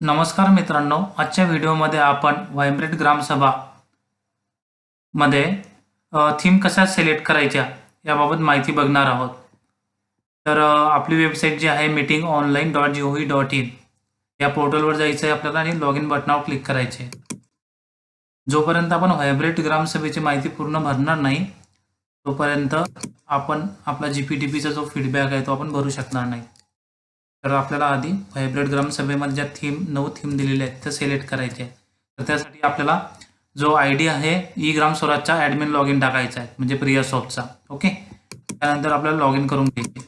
नमस्कार मित्रांनो आजच्या व्हिडिओमध्ये आपण व्हायब्रेट ग्रामसभा मध्ये थीम कशा सिलेक्ट करायच्या याबाबत माहिती बघणार आहोत. तर आपली वेबसाईट जी आहे meeting online dot G O V dot in या पोर्टलवर जायचं आहे आपल्याला आणि लॉग इन बटनावर क्लिक करायचे जोपर्यंत आपण व्हायब्रेट ग्रामसभेची माहिती पूर्ण भरणार नाही तोपर्यंत आपण आपला जी पी टी पीचा जो फीडबॅक आहे तो आपण भरू शकणार नाही. तर आपल्याला आधी व्हायब्रेट ग्रामसभेमध्ये ज्या थीम नऊ थीम दिलेल्या आहेत त्या सिलेक्ट करायच्या आहेत. तर त्यासाठी आपल्याला जो आय डी आहे ई ग्राम स्वराजचा ॲडमिन लॉग इन टाकायचा आहे म्हणजे प्रिया सॉफ्टचा. ओके त्यानंतर आपल्याला लॉग इन करून घ्यायचे.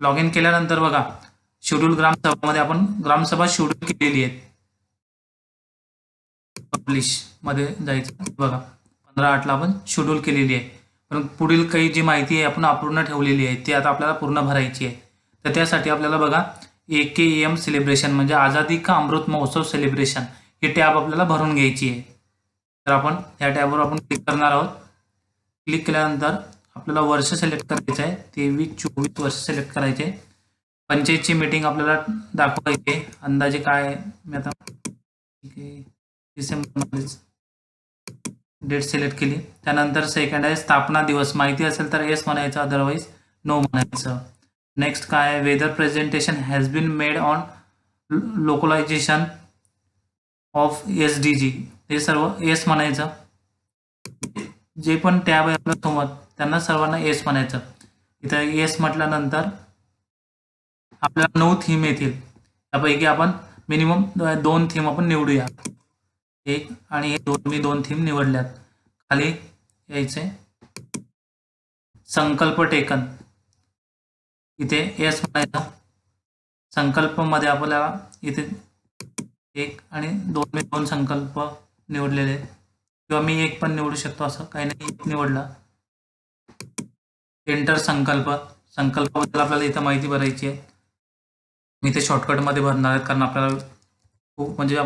लॉग इन केल्यानंतर बघा शेड्यूल ग्रामसभामध्ये आपण ग्रामसभा शेड्यूल केलेली आहे पब्लिशमध्ये जायचं. बघा पंधरा आठला आपण शेड्यूल केलेली आहे. पण पुढील काही जी माहिती आहे आपण अपूर्ण ठेवलेली आहे ती आता आपल्याला पूर्ण भरायची आहे. तर त्यासाठी आपल्याला बघा ए के एम सेलिब्रेशन म्हणजे आझादी का अमृत महोत्सव सेलिब्रेशन ही टॅब आपल्याला भरून घ्यायची आहे. तर आपण या टॅबवर आपण क्लिक करणार आहोत. क्लिक केल्यानंतर आपल्याला वर्ष सिलेक्ट करायचं आहे. तेवीस चोवीस वर्ष सिलेक्ट करायचे पंचायतची मीटिंग आपल्याला दाखवायची अंदाजे काय मी आता ठीक आहे. डेट सिलेक्ट केली. त्यानंतर सेकंड आहे स्थापना दिवस. माहिती असेल तर येस म्हणायचं अदरवाईज नो म्हणायचं. नेक्स्ट काय आहे? Whether presentation has been made on localisation of S D G हे सर्व येस म्हणायचं. जे पण टॅब आहे आपल्या त्यांना सर्वांना येस म्हणायचं. इथं येस म्हटल्यानंतर आपल्याला नऊ थीम येतील. त्यापैकी आपण मिनिमम दोन थीम आपण निवडूया. एक आणि हे दोन मी दोन थीम निवडल्यात. खाली यायचे संकल्प टेकन. इथे एस म्हणायचं. संकल्पमध्ये आपल्याला इथे एक आणि दोन मी दोन संकल्प निवडलेले. किंवा मी एक पण निवडू शकतो असं काही नाही. एक निवडला. एंटर संकल्प. संकल्पाबद्दल आपल्याला इथं माहिती भरायची आहे. मी ते शॉर्टकटमध्ये भरणार आहेत कारण आपल्याला खूप म्हणजे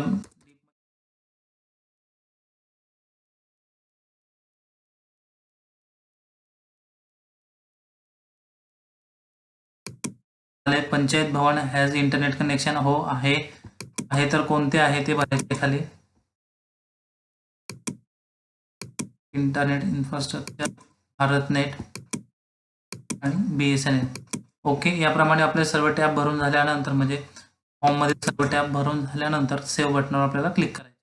panchayat bhavan has internet connection हो आहे. आहे तर कोणते आहे ते भरायचे खाली. इंटरनेट इन्फ्रास्ट्रक्चर भारतनेट आणि B S N L okay याप्रमाणे आपले सर्व टॅब भरून झाल्यानंतर म्हणजे फॉर्ममध्ये सर्व टॅब भरून झाल्यानंतर सेव्ह बटनावर आपल्याला क्लिक करायचे.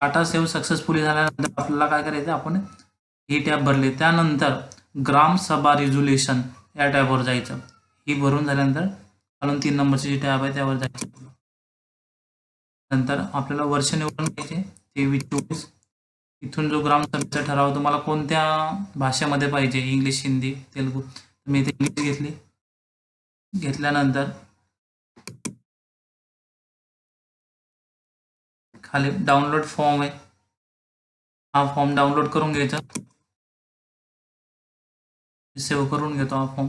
डाटा सेव्ह सक्सेसफुली झाल्यानंतर आपल्याला काय करायचं? आपण ही टॅब भरली. त्यानंतर ग्रामसभा रिझोल्युशन या टॅबवर जायचं. ही भरून झाल्यानंतर खालून तीन नंबरची जी टॅब आहे त्यावर जायचं. नंतर आपल्याला वर्ष निवडून घ्यायचे तेवीस चोवीस. इथून जो ग्रामसभेचा ठराव तुम्हाला कोणत्या भाषेमध्ये पाहिजे? इंग्लिश हिंदी तेलुगू. मी इथे इंग्लिश घेतली. घेतल्यानंतर खाली डाउनलोड फॉर्म आहे. हा फॉर्म डाउनलोड करून घ्यायचा. सेव्ह करून घेतो हा। फॉर्म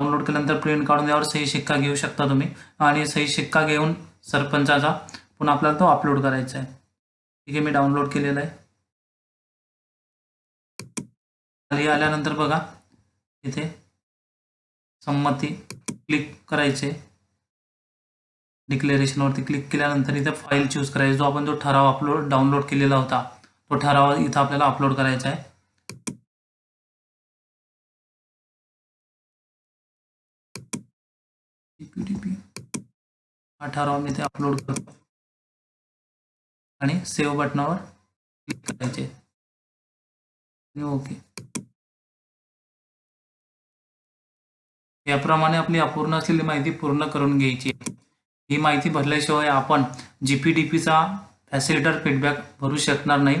डाउनलोड केल्यानंतर प्रिंट काढून त्यावर सही शिक्का घेऊ शकता तुम्ही. आणि सही शिक्का घेऊन सरपंचाचा पुन्हा आपल्याला तो अपलोड करायचा आहे. ठीक आहे मी डाउनलोड केलेला आहे. खाली आल्यानंतर बघा इथे संमती क्लिक करायचे. डिक्लेरेशनवरती क्लिक केल्यानंतर इथे फाईल चूज करायची. जो आपण जो ठराव अपलोड डाउनलोड केलेला होता तो ठराव इथं आपल्याला अपलोड करायचा आहे. हा ठराव मी ते अपलोड करतो. आणि सेव्ह बटनावर क्लिक करायचे. ओके याप्रमाणे आपली अपूर्ण असलेली माहिती पूर्ण करून घ्यायची. ही माहिती भरल्याशिवाय आपण जी पी डी पीचा फॅसिलिटर फीडबॅक भरू शकणार नाही.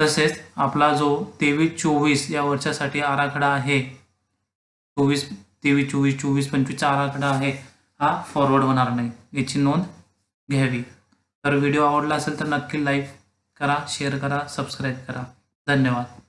तसेच आपला जो तेवीस चोवीस या वर्षासाठी आराखडा आहे चोवीस तेवीस चोवीस चोवीस पंचवीसचा आराखडा आहे हा फॉरवर्ड होणार नाही. याची नोंद घ्यावी. तर व्हिडिओ आवडला असेल तर नक्की लाईक करा शेअर करा सबस्क्राईब करा. धन्यवाद.